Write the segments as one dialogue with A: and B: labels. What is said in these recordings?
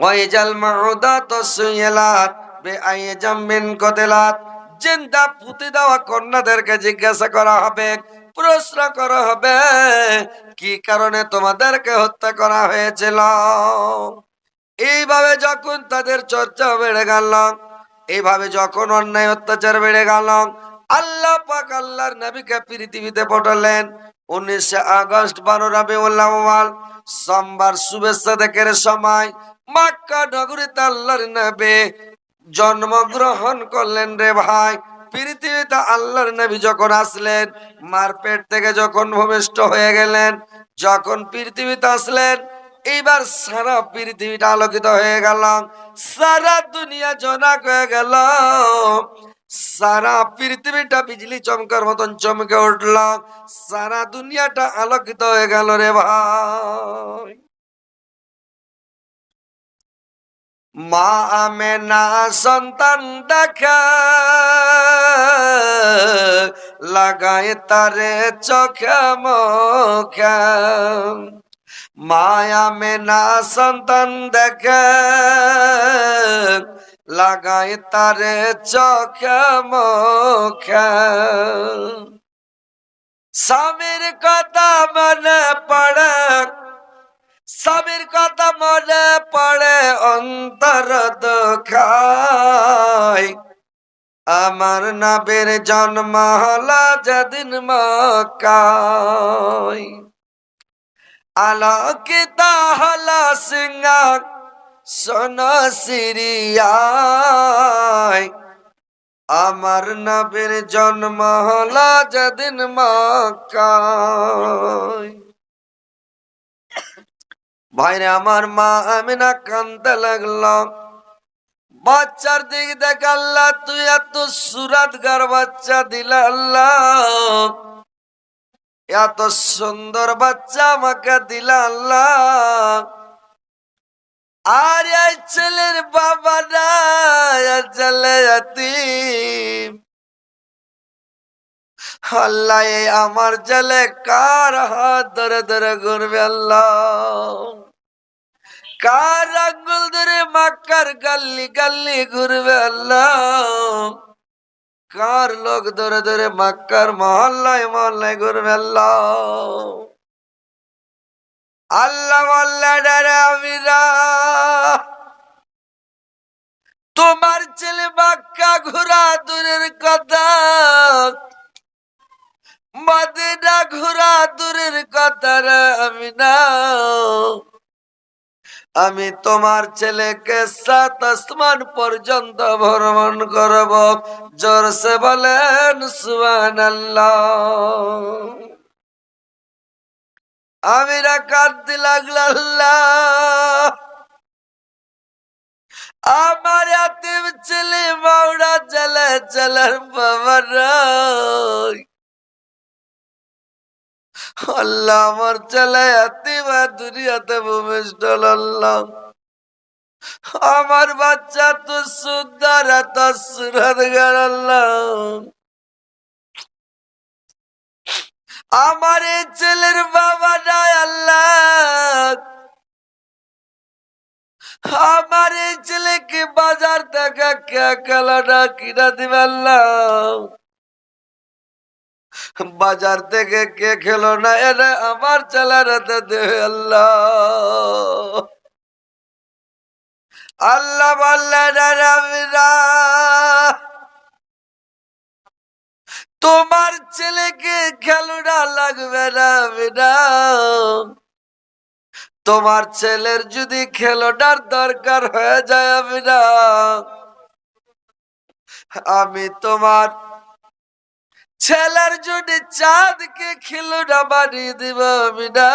A: ওয়াইজাল মাউদাত সুইলাত বেআই জাম্বিন কতেলাত জিন্দা পুঁতে দেওয়া কন্যাদেরকে জিজ্ঞাসা করা হবে, প্রশ্ন করা হবে, কি কারণে তোমাদেরকে হত্যা করা হয়েছিল? এইভাবে যখন তাদের চর্চা বেড়ে গেল, এইভাবে যখন অন্যায় অত্যাচার বেড়ে গেল, আল্লাহ পাক আল্লাহর নবীকে পৃথিবীতে পাঠালেন। উনিশে আগস্ট বারো রাবিউল্লাহ সোমবার শুভেচ্ছা দেখের সময় মক্কা নগরীতে আল্লাহর নবী। জন্মগ্রহণ করলেন রে ভাই। পৃথিবীতে আল্লাহর নবী যখন আসলেন মার পেট থেকে যখন ভূমিষ্ঠ হয়ে গেলেন, যখন পৃথিবীতে আসলেন, এইবার সারা পৃথিবীটা আলোকিত হয়ে গেল। সারা দুনিয়া জনাক হয়ে গেল। সারা পৃথিবীটা বিজলি চমকার মতন চমকে উঠল। সারা দুনিয়াটা আলোকিত হয়ে গেল রে ভাই। মা আমেনা সন্তান দেখা, লাগায় তারে চোখে মুখে। মায়া মেনা সন্তান দেখে, লাগায় তারে চোখে মুখে। স্বামীর কথা মনে পড়ে স্বামীর কথা মনে পড়ে অন্তর দুঃখায় আমার নবের জন্ম হলো যেদিন মকাই আলোকিত হলো সিঙ্গার সোন সিরিয়ায় আমার নবের জন্ম হলো যেদিন মকাই ভাইরে আমার মা আমিনা কানতে লাগল বাচ্চার দিক দেখ আল্লাহ, তুই এত সুরাতগার বাচ্চা দিল আল্লাহ। এত সুন্দর বাচ্চা আমাকে দিল আল্লাহ। আর ছেলের বাবা না ছেলে এতিম। আল্লাহ আমার ছেলে কার হাত ধরে ধরে ঘুরবে কার আঙ্গুল ধরে মাক্কার গাল্লি গাল্লি ঘুরবে আল্লাহ? কার লোক ধরে ধরে মাক্কার মহল্লায় মহল্লায় ঘুরবে আল্লাহ? আল্লাহ আল্লাহ ডারে আমিরা। তোমার ছেলে মাক্কা ঘোরা দূরের কথা। মদিনা ঘোরা দূরের কথা আমি না। আমি তোমার ছেলেকে সাত আসমান পর্যন্ত ভ্রমণ করব। জোরসে বলেন সুবান আমি কাঁদতে লাগল আমার এতিম ছেলে মাওড়া চলে চলার বাবারা আল্লাহ আমার ছেলে এতিমা দুনিয়াতে ভূমিষ্ঠ আল্লাহ। আমার বাচ্চা তো সুন্দর এত সুরত আমার এই ছেলের বাবা নাই আল্লাহ। আমার এই ছেলেকে বাজার থেকে কে খেলাটা কিনা দিবে আল্লাহ। বাজার থেকে কে খেলো না? এনে আমার ছেলেরাতে দেবে আল্লাহ। আল্লাহ বললেন তোমার ছেলেকে খেলোনা লাগবে না তোমার ছেলের যদি খেলোটার দরকার হয়ে যায় আমি না আমি তোমার ছেলের জন্য চাঁদকে খেলোনা বানিয়ে দিব আমি না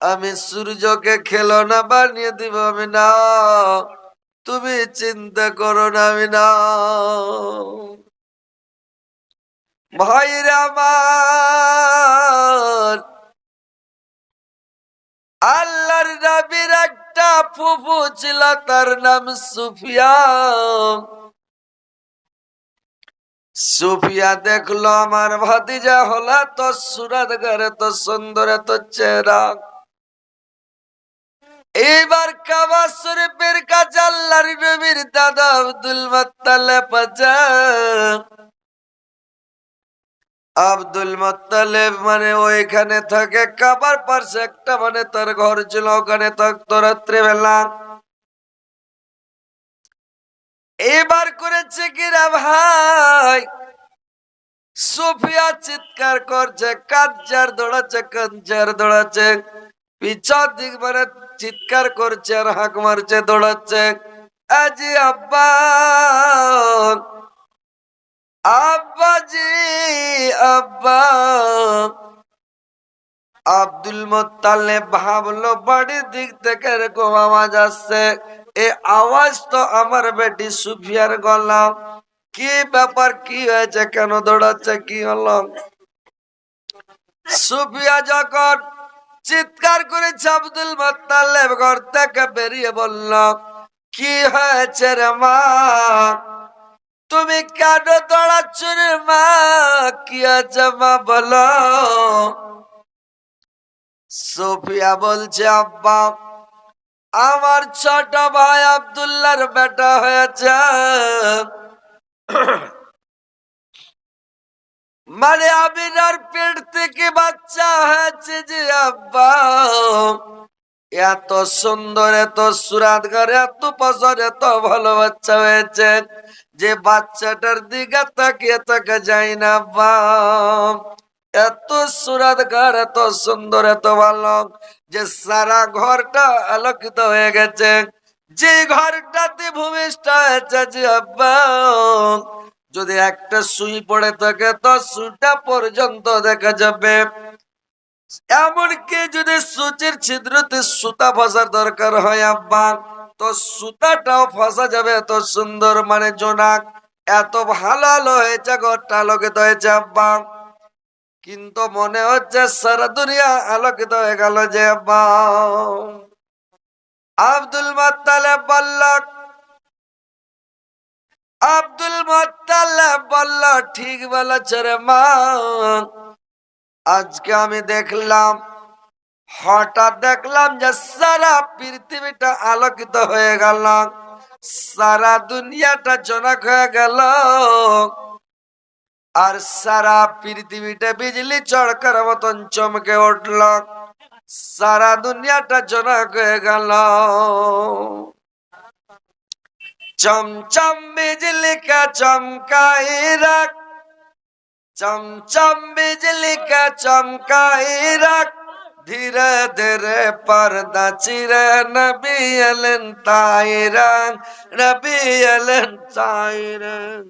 A: আমি সূর্যকে খেলোনা বানিয়ে দিব আমি না তুমি চিন্তা করো না আমি না ভাইরা আমার, আল্লাহর একটা ফুফু ছিল, তার নাম সুফিয়া সুফিয়া দেখল আমার ভাতিজা হলা তো সুরাত ঘরে, তো সুন্দর এত চেহারা। এইবার কাবা শরীফের কাছে আল্লাহর নবীর দাদা আব্দুল মোত্তালেব আব্দুল মোত্তালেব মানে ওইখানে থাকে, কাবার পাশে একটা মানে তার ঘর ছিল, ওখানে থাকতো রাত্রিবেলা। এবার করেছে কিরা ভাই? সুফিয়া চিৎকার করছে কাঞ্জার দৌড়াচ্ছে কাঞ্জার দৌড়াচ্ছে। পিছন দিক মানে চিৎকার করছে আর হাঁক মারছে, দৌড়াচ্ছে। আজি আব্বা, আব্বাজি, আব্বা। আব্দুল মোত্তালে ভাবলো, বাড়ির দিক থেকে এরকম আওয়াজ আসছে। এ আওয়াজ তো আমার বেটি সুফিয়ার গলাম। কি ব্যাপার, কি হয়েছে কেন দৌড়াচ্ছে, কি হলো? সুফিয়া যখন চিৎকার করেছে আব্দুল মোত্তালেব ঘর থেকে বেরিয়ে বলল, কি হয়েছে রে মা? তুমি কেন দৌড়াচ্ছ রে মা? কি আছে মা বলো? সুফিয়া বলছে, আব্বা আমার ছোট ভাই আব্দুল্লাহর বেটা হয়েছে। মানে আমিনার পেট থেকে বাচ্চা হয়েছে যে আব্বা। এত সুন্দর, এত সুরাত ঘর এত পছন্দ এত ভালো বাচ্চা হয়েছে যে বাচ্চাটার দিকে তাকিয়ে তাকে যায় না আব্বা। এত সুরাত ঘর এত সুন্দর, এত ভালো। যে সারা ঘরটা আলোকিত হয়ে গেছে। যে ঘরটাতে ভূমিষ্ঠ হয়েছে যে আব্বা। যদি একটা সুই পড়ে থাকে, তো সুইটা পর্যন্ত দেখা যাবে। এমনকি যদি সুচির ছিদ্রতে সুতা ফসার দরকার হয় আব্বা, তো সুতাটাও ফসা যাবে এত সুন্দর মানে জোনাক। এত ভালো আলো হয়েছে, ঘরটা আলোকিত হয়েছে আব্বা। কিন্তু মনে হচ্ছে সারা দুনিয়া আলোকিত হয়ে গেল যে আব্দুল মোত্তালেব বলল, আব্দুল মোত্তালেব বলল, ঠিক বলেছ রে মা। আজকে আমি দেখলাম, হঠাৎ দেখলাম যে সারা পৃথিবীটা আলোকিত হয়ে গেল। সারা দুনিয়াটা জনক হয়ে গেল। আর সারা পৃথিবীটা বিজলি চড়কার মতন চমকে উঠল। সারা দুনিয়াটা জনক হয়ে গেল। চমচম বিজলি কা চমকাই রাখ। চমচম বিজলি কা চমকাই রাখ। ধীরে ধীরে পর্দা চিরে নবী এলেন তাইরান নবী এলেন তাইরান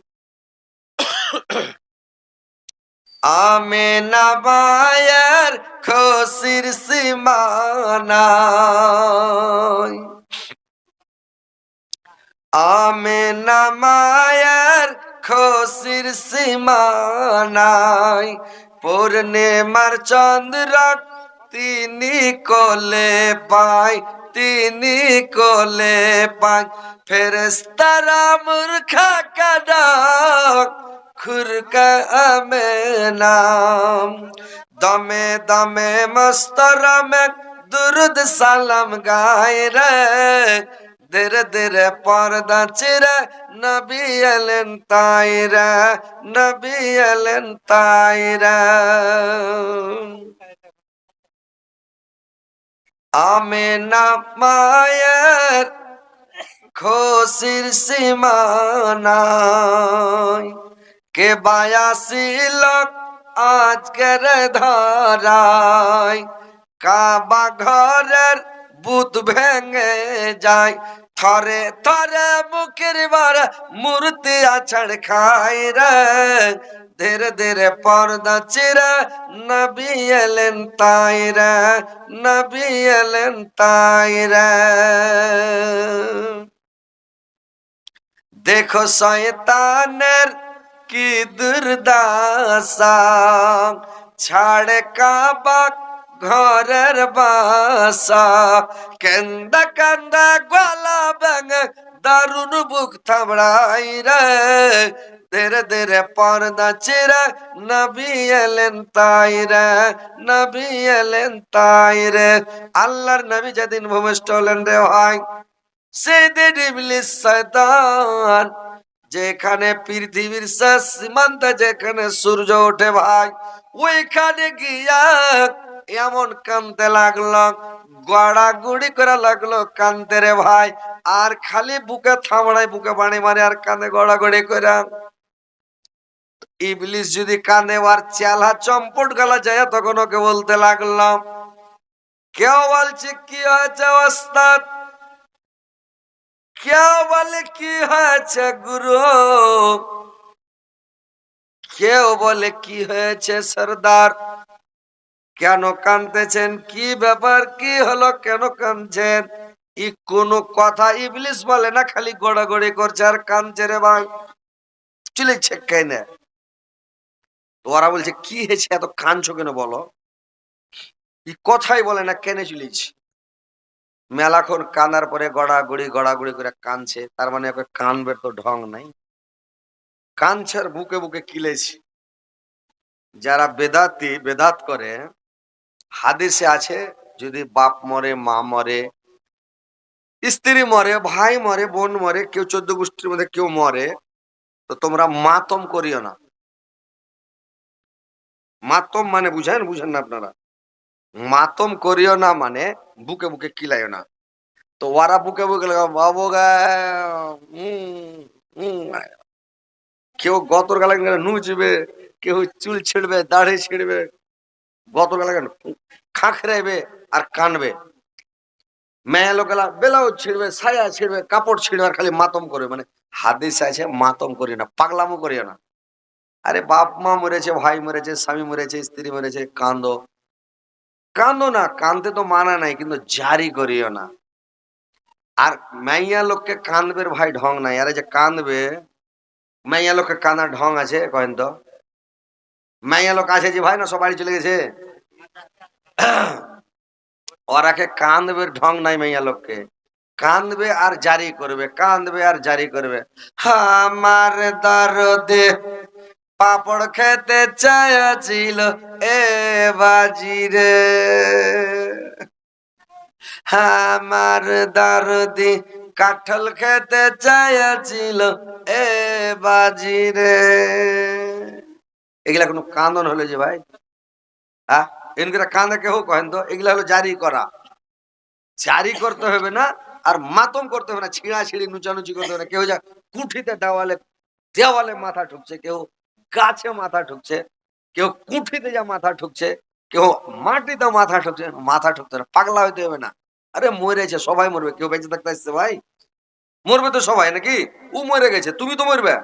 A: আমেনা মায়ের খুশির সীমানায় আমেনা মায়ের খুশির সীমানায় পূর্ণিমার চন্দ্র তিনি কোলে পায়, তিনি কোলে পায়। ফেরেস্তারা মূর্খা কাডাক খুরকা আমেনাম দমে দমে মস্তরমে, দুরুদ সালাম গায় রে। ধীরে ধীরে পর্দা চিরে নবী এলেন তাই রে, নবী এলেন তাই রে। আমেনা মায়ের খুশির সীমানায় কে বায়াসি লোক আজকের ধরায়? কাবা ঘরের বুধ ভেঙে যায়। থরে থরে মুখের বার মূর্তি আছড় খায় রে। ধীরে ধীরে পর্দা চিরে নবী এলেন তাই রে, নবী এলেন তাই রে। দেখো শয়তানের কি দুর্দাসা ছাড়ে কাবাক ঘরের বাসা কেন্দা কান্দা গলা ব্যাঙ দারুণ বুক থামড়াই রে ধীরে ধীরে পর্দা চিরা নবী এলেন তাই রে নবী এলেন তাই রে আল্লাহর নবী যেদিন ভূমিষ্ঠ হলেন রে ভাই সেদিন ইবলিস শয়তান যেখানে পৃথিবীর শেষ সীমান্তে যেখানে সূর্য ওঠে ভাই, ওইখানে গিয়া এমন কানতে লাগল, গড়াগুড়ি করে লাগল কানতে রে ভাই। আর খালি বুকে থামড়ায় বুকে বাড়ি মারে আর কানে গড়াগড়ি করে। ইবলিস যদি কানে আর চেলা চম্পট গলা যায়, তখন ওকে বলতে লাগলাম কেউ বলছে কি হয়েছে ওস্তাদ? কেউ বলে কি হয়েছে গুরু কেউ বলে কি হয়েছে সর্দার কেন কানতেছেন কি ব্যাপার? কি হলো? কেন কানছেন ই কোনো কথা ইবলিস বলে না, খালি গড়াগড়ি করছে আর কানছে রে ভাই। চলেছে কেন ওরা বলছে, কি হয়েছে? এত কানছো কেন বলো? ই কথাই বলে না, কেন চলেছি? মেলাক্ষণ কানার পরে গড়াগড়ি গড়াগড়ি করে কানছে। তার মানে ওকে কানবে তো ঢং নাই। কানছে আর বুকে বুকে কিলেছি। যারা বেদাতি, বেদাত করে, হাদিসে আছে, যদি বাপ মরে, মা মরে, স্ত্রী মরে, ভাই মরে, বোন মরে, কেউ চোদ্দ গোষ্ঠীর মধ্যে কেউ মরে, তো তোমরা মাতম করিও না। মাতম মানে বুঝেন? বুঝেন না আপনারা। মাতম করিও না মানে বুকে বুকে কিলাইও না। তো ওরা বুকে বুকে বাবু কেউ গতর গালা নুচবে কেউ চুল ছিঁড়বে, দাড়ি ছিঁড়বে, গতর গালা খাঁখরাইবে আর কানবে। মেয়ে লোকেলা বেলাও ছিঁড়বে সায়া ছিঁড়বে, কাপড় ছিঁড়বে আর খালি মাতম করবে মানে হাদিস আছে, মাতম করি না, পাগলামো করিও না। আরে বাপ মা মরেছে, ভাই মরেছে, স্বামী মরেছে, স্ত্রী মরেছে কান্দো কান্দো না কান্দতে তো মানা নাই, কিন্তু জারি করিও না। আর মাইয়া লোককে কান্দবে ভাই, ঢং নাই। আরে যে কান্দবে মাইয়া লোককে কান্দার ঢং আছে, কহেন তো? মাইয়া লোক আছে যে ভাই না সবাই চলে গেছে? ওরাকে কান্দবে ঢং নাই মাইয়া লোককে। কান্দবে আর জারি করবে কান্দবে আর জারি করবে। আমার দরদে পাপড় খেতে চাইছিল এ বাজি রে। আমার দারদি কাঠল খেতে চাইছিল এ বাজি রে। এগুলা কোনো কান্দন হলো যে ভাই। হ্যাঁ এনকে কান্দা কেউ কহেন তো? এগুলা হলো জারি করা। জারি করতে হবে না, আর মাতম করতে হবে না ছিঁড়া ছিঁড়ি নুচানুচি করতে হবে না। কেউ যা কুঠিতে দেওয়ালে দেওয়ালে মাথা ঠুকছে কেউ গাছে মাথা ঠুকছে, কেউ কুঠিতে যা মাথা ঠুকছে, কেউ মাটিতে মাথা ঠুকছে, মাথা ঠুকতে না, পাগলা হইতে হবে না। আরে মরেছে সবাই মরবে, কেউ বেঁচে থাকতে আসছে ভাই? মরবে তো সবাই নাকি? ও মরে গেছে, তুমি তো মরবে।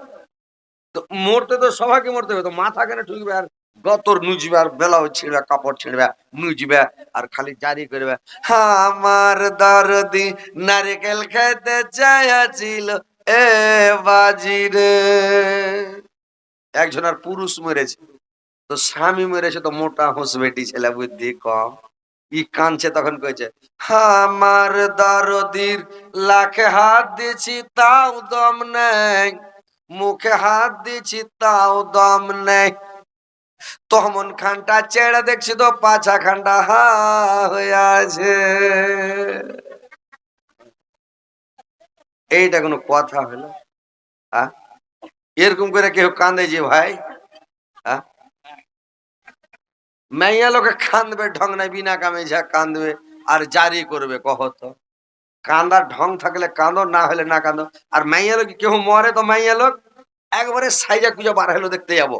A: তো মরতে তো সবাইকে মরতে হবে, তো মাথা কেন ঠুকবে আর গতর নুজবে আর বেলাও ছিঁড়বে, কাপড় ছিঁড়বে, নুজবে আর খালি জারি করবে। আমার দরদি নারকেল খেতে চাইছিল এ বাজি রে একজন আর পুরুষ মরেছে। তো স্বামী মরেছে তো মোটা হোস বেটি ছেলে, বুদ্ধি কম। ই কানছে তখন কইছে, আমার দরদির লাখে হাত দিছি, তাও দম নেই। মুখে হাত দিছি, তাও দম নেই। তমন খানটা চেড়ে দেখছি তো, পাছা খানটা হা হয়ে আছে। এইটা কোনো কথা হলো? হ্যাঁ এরকম করে কেউ কান্দে যে ভাই হ্যাঁ? মাইয়া লোকে কান্দবে ঢং নাই, বিনা কামে যা কান্দবে আর জারি করবে কহত কান্দার ঢং থাকলে কাঁদো, না হলে না কাঁদো। আর মাইয়া লোক, কেউ মরে তো মাইয়া লোক, একবারে সাইজা কুজা বার হলো, দেখতে যাব।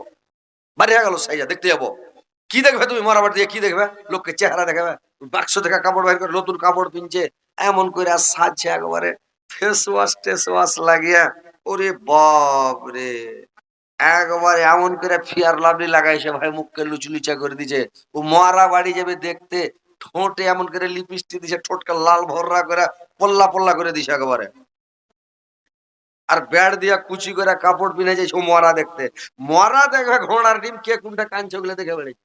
A: বাড়ি গেল সাইজা, দেখতে যাব। কি দেখবে তুমি মরাবার দিয়ে কি দেখবে? লোককে চেহারা দেখাবে, বাক্স থেকে কাপড় বাইর করে নতুন কাপড় পিনছে এমন করে সাজছে একবারে ফেস ওয়াশ টেস ওয়াশ লাগিয়া। ওরে বাপ রে। একবারে এমন করে ফিয়ার লাভলি লাগাইছে ভাই, মুখকে লুচু লুচা করে দিছে। ও মারা বাড়ি যাবে দেখতে, ঠোঁটে এমন করে লিপস্টিক দিছে, ঠোঁটকে লাল ভররা করে, পল্লা পল্লা করে দিছে একবারে। আর ব্যাট দিয়া কুচি করে কাপড় পিনে যাইছে মরা দেখতে। মরা দেখবে ঘোড়ার ডিম কে কোনটা কানছে ওগুলো দেখে বেড়েছে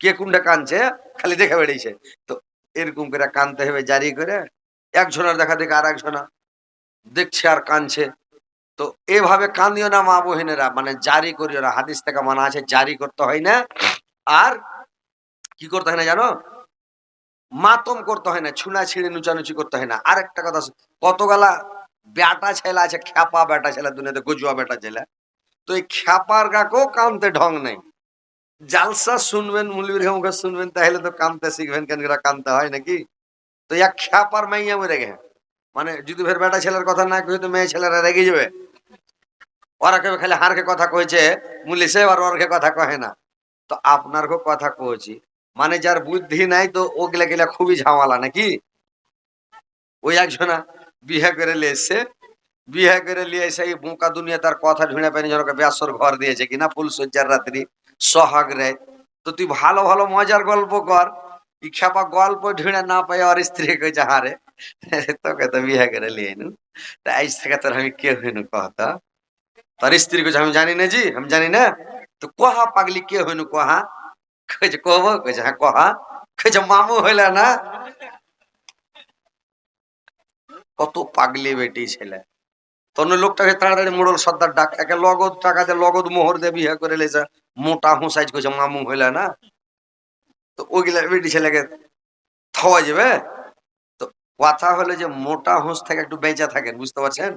A: কে কোনটা কানছে খালি দেখে বেড়েছে তো এরকম করে কানতে হবে জারি করে। একজনের দেখা দেখে আর একজনা দেখছে আর কানছে তো এভাবে কান্দিও না মা বহিনেরা মানে জারি করিও না। হাদিস থেকে মানা আছে, জারি করতে হয় না। আর কি করতে হয় না জানো? মাতম করতে হয় না, ছুনা ছিঁড়ে নুচানুচি করতে হয় না। আর একটা কথা কতগুলা বেটা ছেলা আছে, খ্যাপা বেটা ছেলে, দুনিয়াতে গজুয়া বেটা ছেলে। তো এই খ্যাপার গাকেও কানতে ঢং নেই। জালসা শুনবেন মুলির মুখে শুনবেন, তাহলে তো কানতে শিখবেন, কেন কানতে হয় নাকি? তো এক খ্যাপার মাইয়া মরে গে মানে যদি ফের বেটা ছেলের কথা না কই তো মেয়ে ছেলেরা রেগে যাবে। ওরা কেউ খালি হারকে কথা কইছে মুলিশে আর ওরকে কথা কহে না। তো আপনার কথা কইছি। মানে যার বুদ্ধি নাই, তো ওগুলা গেলা খুবই ঝামেলা, নাকি? ওই একজনা বিয়ে করে এসছে। বিয়ে করে এসে এই বোকা দুনিয়া তার কথা ঢুঁড়ে পায়নি জনকে ব্যাসর ঘর দিয়েছে কিনা, ফুল সজ্জার রাত্রি, সোহাগ রে। তো তুই ভালো ভালো মজার গল্প কর। ই খেপা গল্প ঢুঁড়ে না পাই আর স্ত্রী কইছে হারে তোকে তো বিয়ে করে নিয়ে নু তা আজ থেকে তোর আমি কে হইনু কহতা তার স্ত্রী কইছে আমি জানি না জি, আমি জানি না। তো কহা পাগলি কে হইনু কহা? কইছে কব? কইছে হ্যাঁ কহা? কইছে মামু হইলা না? কত পাগলি বেটি ছেলে। ওই লোকটাকে তাড়াতাড়ি মোড়ল সর্দার ডাক। একে লগদ টাকা দিয়ে লগদ মোহর দিয়ে বিয়ে করে লেছে। মোটা হুঁসাইজ কইছে, মামু হইলা না? তো ওইগুলা বেটি ছেলেকে থাওয়া যাবে? তো কথা হলো যে মোটা হুঁস থেকে একটু বেঁচে থাকেন, বুঝতে পারছেন?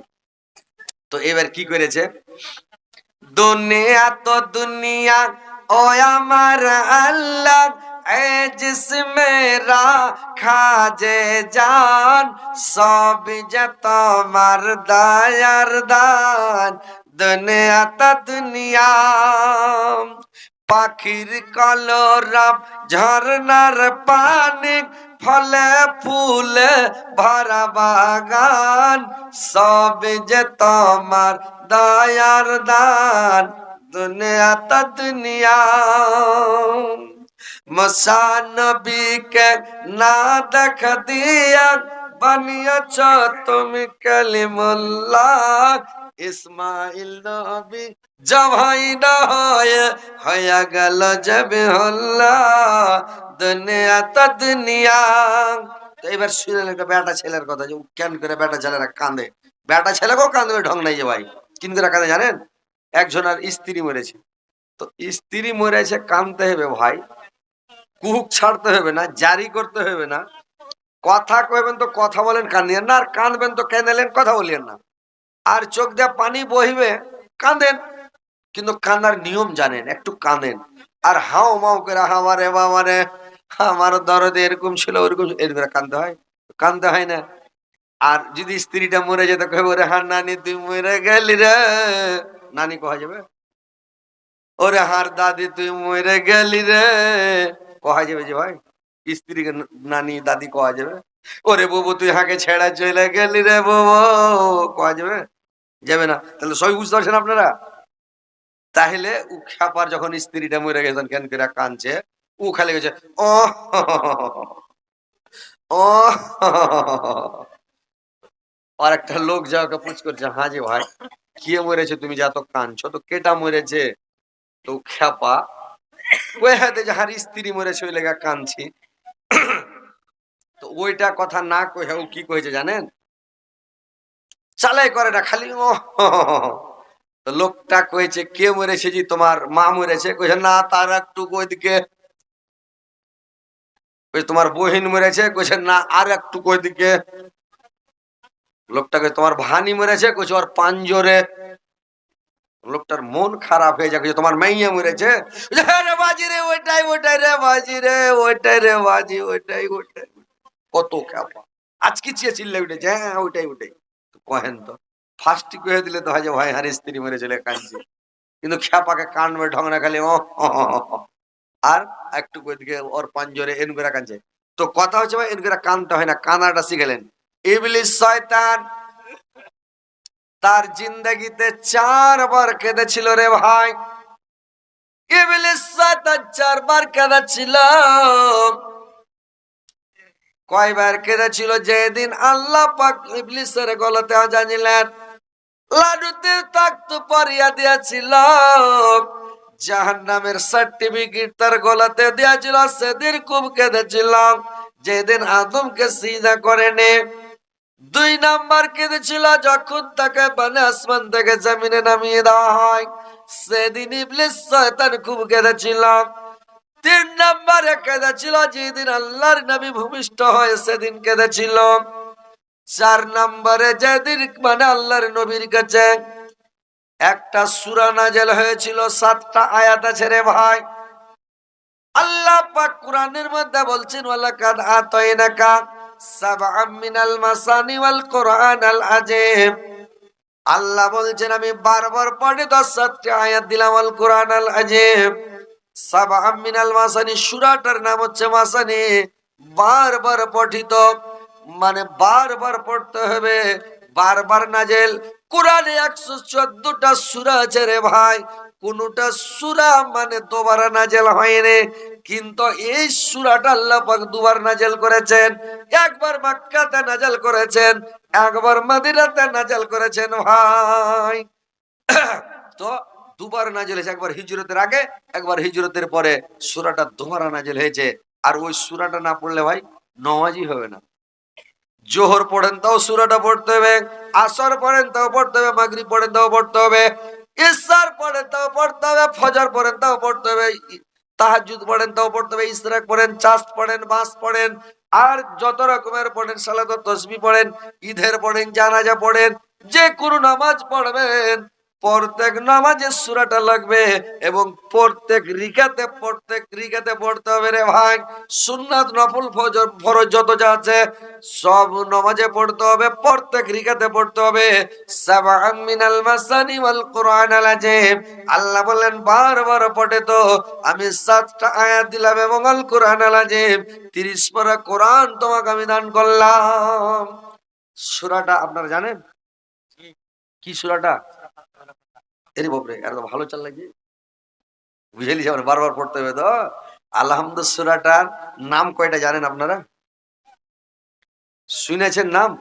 A: তো এবার কি করেছে? দুনিয়া তো দুনিয়া, ও আমার আল্লাহ জিসমে জান, সব যে তোমার দায়ার দান, দুনিয়া তো দুনিয়া। পাখির কলরব ঝর্ণার পানি ফলে ফুলে ভরা বাগান সব যে তোমার দয়ার দান দুনিয়া তা দুনিয়া মসানবীকে না দেখ দিয়া বানিয়েছ তুমি কালিমুল্লাহ। ইসমাইল নবী জবাই না হয়ে গেল যাবে হল্লা তা এবার শুনলেন একটা বেটা ছেলের কথা, যে কেন করে বেটা ছেলেরা কাঁদে। বেটা ছেলেকেও কাঁদবে, ঢং নাই যে ভাই। কিন করে কাঁদে জানেন? একজন আর স্ত্রী মরেছে। তো স্ত্রী মরেছে, কাঁদতে হবে ভাই। কুহুক ছাড়তে হবে না, জারি করতে হবে না। কথা কইবেন তো কথা বলেন কান্দিয়েন না, আর কাঁদবেন তো কেঁদেলেন কথা বলিয়েন না। আর চোখ দিয়ে পানি বহিবে, কাঁদেন, কিন্তু কান্দার নিয়ম জানেন, একটু কাঁদেন। আর হাও মাও করে আমারে বাবারে, আমার দরদ এরকম ছিল, ওরকম এরকম কাঁদতে হয় কাঁদতে হয় না। আর যদি স্ত্রীটা মরে যেত কবে ওরে হার নানি, তুই মরে গেলি রে। নানি কহা যাবে? ওরে হার দাদি, তুই মরে গেলি রে। কহা যাবে যে ভাই? স্ত্রীকে নানি দাদি কহা যাবে? ওরে বাবু তুই হাঁকে ছেড়া চলে গেলি রে বাবু কহা যাবে? যাবে না। তাহলে সবই বুঝতে পারছেন আপনারা? তাহলে ও খ্যাপার যখন স্ত্রীটা মরে গেছেন কেন করে কাঁদছে? ও খালি গেছে ও আর একটা লোক যা ওকে পুছ করছে হ্যাঁ যে ভাই, কে মরেছে তুমি যা তো কাঁদছো, তো কেটা মরেছে? তো খ্যাপা, ওই হাতে যাহার স্ত্রী মরেছে, ওই লেগা কাঁদছি। তো ওইটা কথা না কহে কি কয়েছে জানেন? চালাই করে না খালি ও তো লোকটা কয়েছে কে মরেছে জি তোমার? মা মরেছে? কইছে না তার একটু ওইদিকে তোমার বহিন মরেছে? কইছে না আর একটু ওইদিকে লোকটাকে তোমার ভানি মরেছে? কইছে ওর পাঞ্জরে। লোকটার মন খারাপ হয়ে যায় কইছে, তোমার মাইয়া মরেছে? হ্যাঁ রে বাজি রে ওইটাই ওইটাই রে বাজি রে ওইটাই রে বাজি ওইটাই ওইটাই। কত খাপা আজকে চেয়ে চিল্লে উঠেছে হ্যাঁ ওইটাই ওইটাই। কহেন তো ফার্স্টই কয়ে দিলে তো হয় যে, ভাই হার স্ত্রী মরে চলে কাঁদছে। কিন্তু খ্যাপাকে কানবে ঢং না খালি ও আর একটু ওইদিকে ওর পাঞ্জরে এন করে কাঁদছে। তো কথা হচ্ছে, ভাই এন করে কানতে হয় না কানাটা শিখেলেন। ইবলিস শয়তান তার জিন্দগিতে চারবার কেঁদেছিল রে ভাই। ইবলিস শয়তান চারবার কেঁদেছিল। কয়বার কেঁদেছিল যেদিন আল্লাহ পাক ইবলিসের গলাতে জানিলেন লাডুতে তাক্ত পরিয়া দিয়েছিল। জাহান নামের সার্টিফিকেট তার গলাতে দিয়েছিল, সেদিন খুব কেঁদেছিল। যেদিন আদমকে সিজা করেনি, দুই নাম্বার কেঁদেছিল, যখন তাকে মানে আসমান থেকে জমিনে নামিয়ে দেওয়া হয়। সেদিন ইবলিস শয়তান খুব কেঁদেছিল। তিন নাম্বারে কেঁদেছিল যেদিন আল্লাহর নবী ভূমিষ্ঠ হয় সেদিন কেঁদেছিল চার নাম্বারে যেদিন মানে আল্লাহর নবীর কাছে একটা সুরা নাজেল হয়েছিল, সাতটা আয়াত আছে রে ভাই। আল্লাহ পাক কোরআনের মধ্যে বলছেন, ওয়ালাকাদ আতাইনাকা সাবআম মিনাল মাসানি ওয়াল কোরআনাল আযীম। আল্লাহ বলছেন, আমি বারবার পড়ে দশ সাতটি আয়াত দিলাম আল কোরআনাল আযীম। সাবআম মিনাল মাসানি, সূরাটার নাম হচ্ছে মাসানি। বারবার পঠিত মানে বারবার পড়তে হবে, বারবার নাজেল। কোরআনে একশো চোদ্দটা সুরা আছে রে ভাই। কোনটা সুরা মানে দোবারা নাজেল হয়নি। কিন্তু এই সুরাটা আল্লাহ দুবার নাজেল করেছেন। একবার মক্কাতে নাজেল করেছেন, একবার মদিনাতে নাজেল করেছেন ভাই। তো দুবার নাজেল হয়েছে, একবার হিজরতের আগে, একবার হিজরতের পরে সুরাটা দোবারা নাজেল হয়েছে। আর ওই সুরাটা না পড়লে ভাই নমাজই হবে না। জোহর পড়েন তাও সুরাটা পড়তে হবে, আসর পড়েন তাও পড়তে হবে, মাগরিব পড়েন তাও পড়তে হবে ইসার পড়েন তাও পড়তে হবে, ফজর পড়েন তাও পড়তে হবে তাহাজুদ পড়েন তাও পড়তে হবে ইসরাক পড়েন চাস্ত পড়েন বাস পড়েন, আর যত রকমের পড়েন, সালাত তসবি পড়েন, ঈদের পড়েন, জানাজা পড়েন, যে কোনো নামাজ পড়বেন। প্রত্যেক নামাজে সুরাটা লাগবে এবং প্রত্যেক রিকাতে প্রত্যেক রিকাতে পড়তে হবে রে ভাই। সুন্নাত, নফল ফরজ যত যা আছে, সব নামাজে পড়তে হবে, প্রত্যেক রিকাতে পড়তে হবে। সাবআম মিনাল মাসানি ওয়াল কোরআনাল আযীম। আল্লাহ বলেন বারবার পড়ে তো আমি সাতটা আয়াত দিলাম এবং আল কোরআনাল আযীম। 30 পারা কোরআন তোমাকে আমি দান করলাম। সূরাটা আপনারা জানেন? কি সূরাটা? এর বাপরে এত ভালো চাল লাগে বুঝে নিছি আমরা বারবার পড়তে হবে তো? আলহামদ সুরাটার নাম কয়টা জানেন আপনারা? শুনেছেন নাম?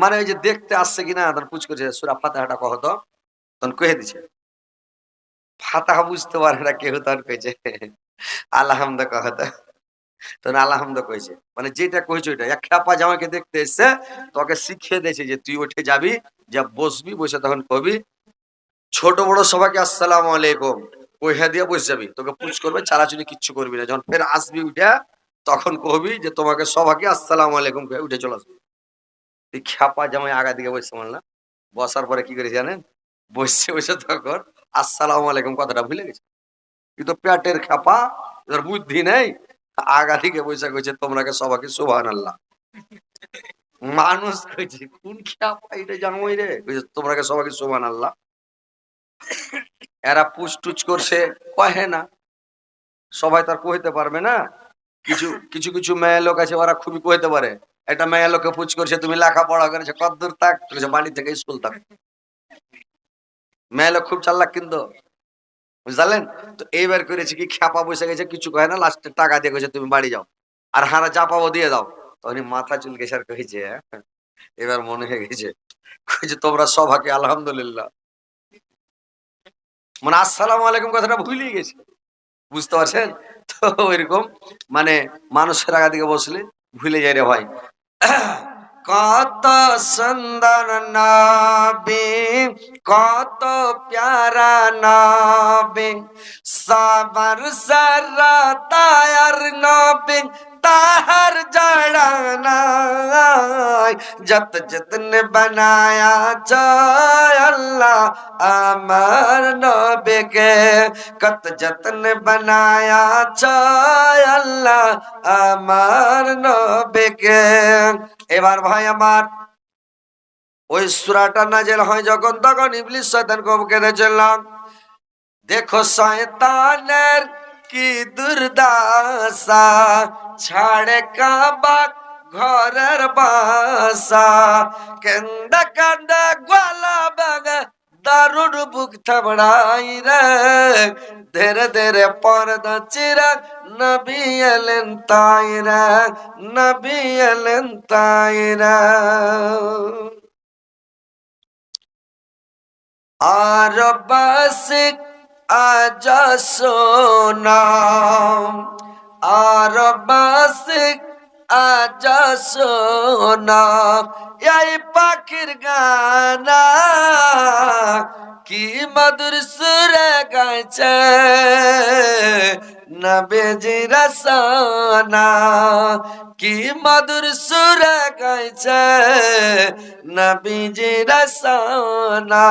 A: মানে ওই যে দেখতে আসছে কিনা তখন পুচ করছে, সুরা ফাতাহাটা কহ তো? তখন কহে দিছে। ফাতাহা বুঝতে পারে না কেউ, তখন কইছে আলহামদ কহ তো। তখন মানে যেটা ওইটা। এক খ্যাপা জামাকে দেখতে এসছে, তোকে শিখিয়ে দিয়েছে যে তুই উঠে যাবি, যা বসবি, বসে তখন কবি, ছোট বড় সবাইকে আসসালাম আলাইকুম দিয়ে বসে যাবি? তোকে করবে, চালাচুলি কিচ্ছু করবি না। যখন ফের আসবি উঠে, তখন কবি যে তোমাকে সবাইকে আসসালাম আলাইকুম উঠে চলে আসবি। তুই খ্যাপা জামাই আগা দিকে বসছে না? বসার পরে কি করেছি জানেন? বসছে, বসে তখন আসসালাম আলাইকুম কথাটা ভুলে গেছে। কিন্তু পেটের খ্যাপা বুদ্ধি নেই। আগা থেকে বসে কইছে তোমরাকে সবাইকে সুবহান আল্লাহ মানুষ কইছে, কোন খ্যাপা এটা জানোই রে? কইছে তোমরাকে সবাইকে সুবহান আল্লাহ এরা পুষ্টুচ করছে, কহে না। সবাই তার কইতে পারবে না। কিছু কিছু কিছু মেয়ে লোক আছে, ওরা খুবই কইতে পারে। একটা মেয়ে লোকে পুচ করছে, তুমি লেখাপড়া করেছে কত দূর থাক বাড়ি থেকে স্কুল থাক। মেয়ে লোক খুব চাল্লাক কিন্তু। বুঝলেন তো এইবার করেছে কি, খ্যাপা বসে গেছে, কিছু কয় না লাস্টে টাকা দিয়ে গেছে তুমি বাড়ি যাও। আর হারা যা পাবো দিয়ে দাও। তখন মাথা চুলকে স্যার কয়েছে এবার মনে হয়ে গেছে, কইছে, তোমরা সবাকে আলহামদুলিল্লাহ। মানে আসসালামু আলাইকুম কথাটা ভুলিয়ে গেছে। বুঝতে পারছেন? তো ওইরকম মানে মানুষের আগা দিকে বসলে ভুলে যায় রে ভাই। কত সুন্দর নবী কত প্যারা নবী। সবার সারা তায়ার নবী তাহার জড়ানায় যত যতন বানায়া চায় আল্লাহ আমার নবীকে কত যতন বানায়া চায় আল্লাহ আমার নবীকে এবার ভাই আমার ওই সুরাটা নাজেল হয় যখন, তখন ইবলিস শয়তান কব কেঁদেছিলাম দেখো শয়তানের কি দুর্দাসা ছাড়ে কাবা ঘরের বাসা কেন্দা কান্দা গোলা বাগা দারুণ বুক থাবড়াই রে ধীরে ধীরে পর্দা চিরাগ নবী এলেন তাই রে এলেন তাই আর বাসিক আজ সোনাম আর বাসিক আজ শোনা এই পাখির গানা কি মধুর সুরে গাইছে নবেজি রসানা কি মধুর সুরে গাইছে নবীজি রসানা।